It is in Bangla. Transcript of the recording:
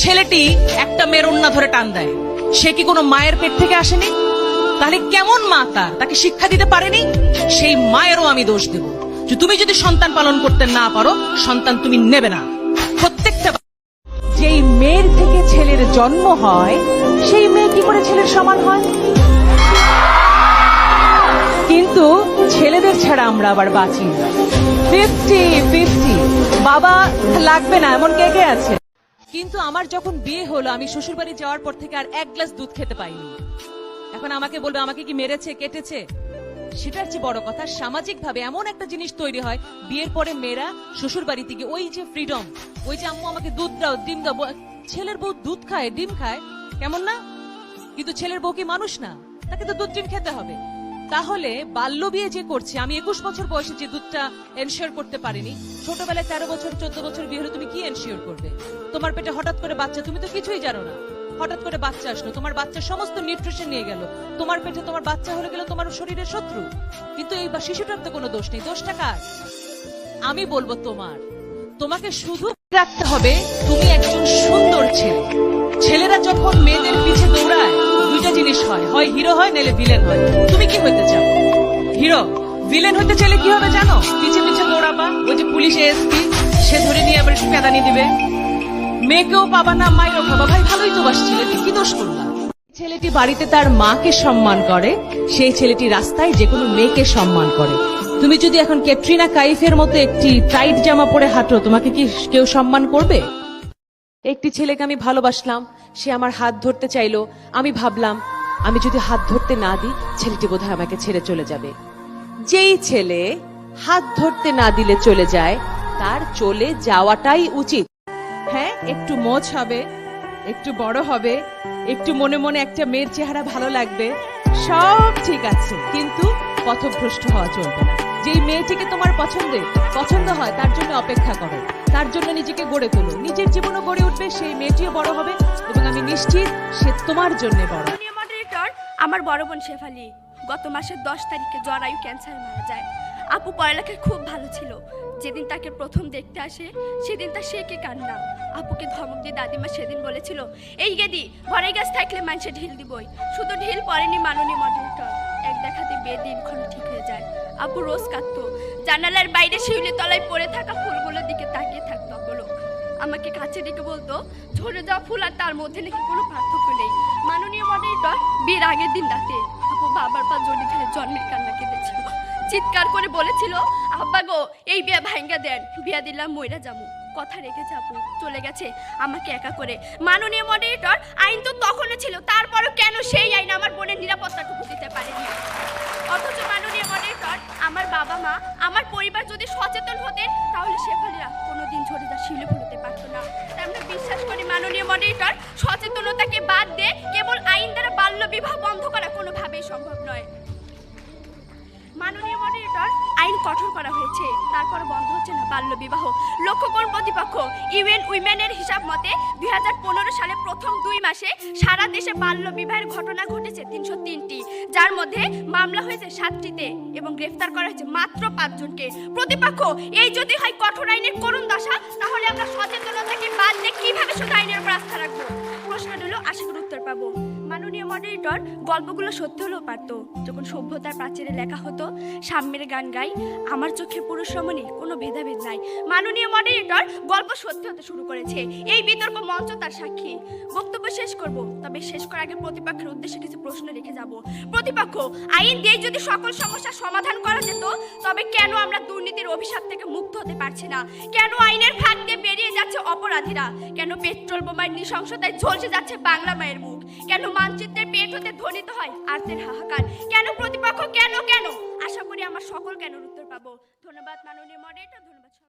ছেলেটি একটা মেয়ের অন্যা ধরে টান দেয়। সে কি কোনো মায়ের পেট থেকে আসেনি? তাহলে কেমন মা তার? তাকে শিক্ষা দিতে পারেনি? সেই মায়েরও আমি দোষ দেব। যে তুমি যদি সন্তান পালন করতে না পারো, সন্তান তুমি নেবে না। প্রত্যেকটা যেই মেয়ের থেকে ছেলের জন্ম হয়, সেই মেয়ে কি করে ছেলের সমান হয়? কিন্তু ছেলেদের ছাড়া আমরা আবার বাঁচি ফিফটি ফিফটি বাবা, লাগবে না, এমন কে কে আছে? কিন্তু আমার যখন বিয়ে হলো, আমি শ্বশুরবাড়ি যাওয়ার পর থেকে আর এক গ্লাস দুধ খেতে পাইনি। এখন আমাকে বলবে, আমাকে কি মেরেছে, কেটেছে? সেটার চেয়ে বড় কথা সামাজিক ভাবে এমন একটা জিনিস তৈরি হয়, বিয়ের পরে মেয়েরা শ্বশুর বাড়িতে গিয়ে ওই যে ফ্রিডম ওই যে আম্মু আমাকে দুধ দাও, ডিম দাও ছেলের বউ দুধ খায়, ডিম খায়, কেমন না? কিন্তু ছেলের বউ কি মানুষ না? তাকে তো দুধ, ডিম খেতে হবে। তাহলে বাল্য বিয়ে যে করছে, আমি একুশ বছর বয়সে যে দুধটা এনশিওর করতে পারিনি, ছোটবেলায় তেরো বছর, চোদ্দ বছর বিয়ে হলে তুমি কি এনশিওর করবে? তোমার পেটে হঠাৎ করে বাচ্চা, তুমি তো কিছুই জানো না। হঠাৎ করে বাচ্চা আসলো, তোমার বাচ্চা সমস্ত নিউট্রিশন নিয়ে গেল। তোমার পেটে তোমার বাচ্চা হলে গেল তোমার শরীরের শত্রু। কিন্তু এই বা শিশুটার তো কোনো দোষ নেই, দোষটা কার? আমি বলব তোমার, তোমাকে শুধু রাখতে হবে, তুমি একজন সুন্দর ছেলে। ছেলেরা যখন মেয়েদের পিছে দৌড়ায় দুইটা জিনিস হয়। হয় হিরো হয়, নাহলে ভিলেন হয়। তুমি কি হইতে চাও? হিরো ভিলেন হতে চাইলে কি হবে জানো? পিছে পিছে দৌড়াবা, ওই যে পুলিশ এসপি সে ধরে নিয়ে আবার পেদানি দিবে। মেয়েকেও পাবা না, মায়েরও খাবা ভাই, ভালোই তো বাসছিলে, কি দোষ করলা? ছেলেটি বাড়িতে তার মাকে সম্মান করে, সেই ছেলেটি রাস্তায় যে কোনো মেয়েকে সম্মান করে। তুমি যদি এখন ক্যাটরিনা কাইফের মতো একটি টাইট জামা পরে হাঁটো, তোমাকে কি কেউ সম্মান করবে? একটি ছেলেকে আমি ভালোবাসলাম, সে আমার হাত ধরতে চাইলো। আমি ভাবলাম, আমি যদি হাত ধরতে না দিই, ছেলেটি বোধহয় আমাকে ছেড়ে চলে যাবে। যেই ছেলে হাত ধরতে না দিলে চলে যায়, তার চলে যাওয়াটাই উচিত। হ্যাঁ একটু মোচ হবে, একটু বড় হবে, একটু মনে মনে একটা মেয়ের চেহারা ভালো লাগবে। সব ঠিক আছে, কিন্তু পথভ্রষ্ট হওয়া চলবে না। যেই মেয়েটিকে তোমার পছন্দের, পছন্দ হয়, তার জন্য অপেক্ষা করো। তার জন্য নিজেকে গড়ে তোলো। নিজের জীবনও গড়ে উঠবে, সেই মেয়েটিও বড় হবে, এবং আমি নিশ্চিত সে তোমার জন্য বড়। আমার বড় বোন শেফালি গত মাসের দশ তারিখে জরায়ু ক্যান্সারে মারা যায়। আপু পড়ালেখায় খুব ভালো ছিল। যেদিন তাকে প্রথম দেখতে আসে, সেদিন তার কে কান্না। আপুকে ধমক দিয়ে দাদিমা সেদিন বলেছিল, এই গেদি ঘরে গাছ থাকলে মানুষে ঢিল দিবই। শুধু ঢিল পড়েনি মাননীয় মডারেটর। এক দেখাতে বিয়ে দিনক্ষণ ঠিক হয়ে যায়। আপু রোজ কাঁদতো। জানালার বাইরে শিউলি তলায় পড়ে থাকা ফুলগুলোর দিকে তাকিয়ে থাকতো অপলক আমাকে কাছে ডেকে বলতো, ঝরে যাওয়া ফুল আর তার মধ্যে নাকি কোনো পার্থক্য নেই। মাননীয় মডারেটর, বিয়ের আগের দিন রাতে আপু বাবার পা জড়ি ধরে জন্মের কান্না কেঁদেছিল। চিৎকার করে বলেছিল, আব্বা গো, এই বিয়া ভাঙ্গা দেন, বিয়া দিলাম ময়রা যাব কথা রেখে যাব চলে গেছে, আমাকে একা করে। মাননীয় মডারেটর আইন তো তখনও ছিল, তারপরও কেন সেই আইন আমার বোনের নিরাপত্তাটুকু দিতে পারেনি? অথচ মাননীয় মডারেটর আমার বাবা মা, আমার পরিবার যদি সচেতন হতেন, তাহলে সে শেফালিরা কোনোদিন ঝরে যা শিলে ফুলতে পারতো না। তাই আমরা বিশ্বাস করি মাননীয় মডারেটর সচেতনতাকে বাদ দিয়ে কেবল আইন দ্বারা বাল্য বিবাহ বন্ধ করা কোনোভাবেই সম্ভব নয়। মাননীয় মডারেটর আইন কঠোর করা হয়েছে। তারপর বন্ধ হচ্ছে না বাল্য বিবাহ। লক্ষ্য করুন প্রতিপক্ষ, ইউএন, উইমেনের হিসাব মতে দুই হাজার পনেরো সালে প্রথম দুই মাসে সারা দেশে বাল্য বিবাহের ঘটনা ঘটেছে তিনশো তিনটি। যার মধ্যে মামলা হয়েছে সাতটিতে এবং গ্রেফতার করা হয়েছে মাত্র পাঁচজনকে। প্রতিপক্ষ, এই যদি হয় কঠোর আইনের করুণ দশা, তাহলে আমরা সচেতনতাকে বাদ দিয়ে কীভাবে শুধু আইনের উপর আস্থা রাখব? প্রশ্ন হলো, আশা করি উত্তর পাবো। মাননীয় মডারেটর গল্পগুলো সত্যি হলেও পারতো। যখন সভ্যতার প্রাচীরে লেখা হতো, সাম্যের গান গাই, আমার চোখে পুরুষ রমণী, কোনো ভেদাভেদ নাই। মাননীয় মডারেটর গল্প সত্যি হতে শুরু করেছে। এই বিতর্ক মঞ্চ তার সাক্ষী। বক্তব্য শেষ করব, তবে শেষ করার আগে প্রতিপক্ষের উদ্দেশ্যে কিছু প্রশ্ন রেখে যাব। প্রতিপক্ষ, আইন দিয়ে যদি সকল সমস্যার সমাধান করা যেত, তবে কেন আমরা দুর্নীতির অভিশাপ থেকে মুক্ত হতে পারছে না। কেন আইনের ফাঁক দিয়ে বেরিয়ে যাচ্ছে অপরাধীরা? কেন পেট্রোল বোমার নৃশংসতায় ঝলসে যাচ্ছে বাংলা মায়ের মুখ? কেন মানচিত্রের পেট হতে ধ্বনিত হয় আর্থের হাহাকার? কেন প্রতিপক্ষ কেন কেন? আশা করি আমার সকল কেন উত্তর পাবো। ধন্যবাদ মাননীয় মডারেটর ধন্যবাদ